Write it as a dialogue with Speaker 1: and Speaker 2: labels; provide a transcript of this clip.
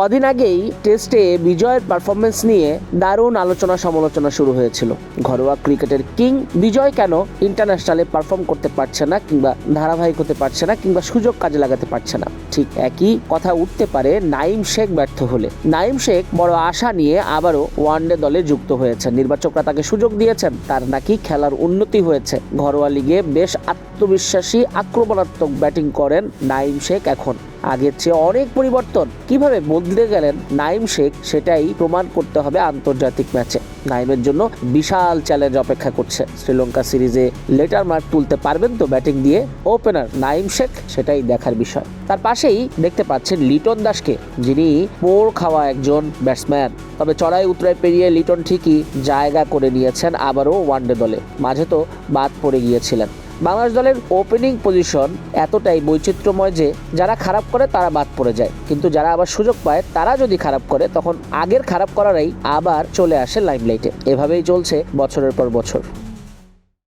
Speaker 1: কদিন আগেই টেস্টে বিজয়ের পারফরমেন্স নিয়ে দারুণ আলোচনা সমালোচনা শুরু হয়েছিল। ঘরোয়া ক্রিকেটের কিং বিজয় কেন ইন্টারন্যাশনালে পারফর্ম করতে পারছে না কিংবা ধারাবাহিক হতে পারছে না কিংবা সুযোগ কাজে লাগাতে পারছে না? ঠিক একই কথা উঠতে পারে নাইম শেখ ব্যর্থ হলে। নাইম শেখ বড় আশা নিয়ে আবারও ওয়ানডে দলে যুক্ত হয়েছেন। নির্বাচকরা তাকে সুযোগ দিয়েছেন। তার নাকি খেলার উন্নতি হয়েছে। ঘরোয়া লিগে বেশ আত্মবিশ্বাসী, আক্রমণাত্মক ব্যাটিং করেন নাইম শেখ এখন। আগের চেয়ে অনেক পরিবর্তন। কীভাবে বদলে গেলেন নাইম শেখ সেটাই প্রমাণ করতে হবে আন্তর্জাতিক ম্যাচে। নাইমের জন্য বিশাল চ্যালেঞ্জ অপেক্ষা করছে। শ্রীলঙ্কা সিরিজে লেটার মার্ক তুলতে পারবেন তো ব্যাটিং দিয়ে? ওপেনার নাইম শেখ, সেটাই দেখার বিষয়। তার পাশেই দেখতে পাচ্ছেন লিটন দাসকে, যিনি পোর খাওয়া একজন ব্যাটসম্যান। তবে চড়াই উতরাই পেরিয়ে লিটন ঠিকই জায়গা করে নিয়েছেন আবারও ওয়ানডে দলে। মাঝে তো বাদ পড়ে গিয়েছিলেন। বাংলাদেশ দলের ওপেনিং পজিশন এতটাই বৈচিত্র্যময় যে, যারা খারাপ করে তারা বাদ পড়ে যায়। কিন্তু যারা আবার সুযোগ পায়, তারা যদি খারাপ করে, তখন আগের খারাপ করারাই আবার চলে আসে লাইমলাইটে। এভাবেই চলছে বছরের পর বছর।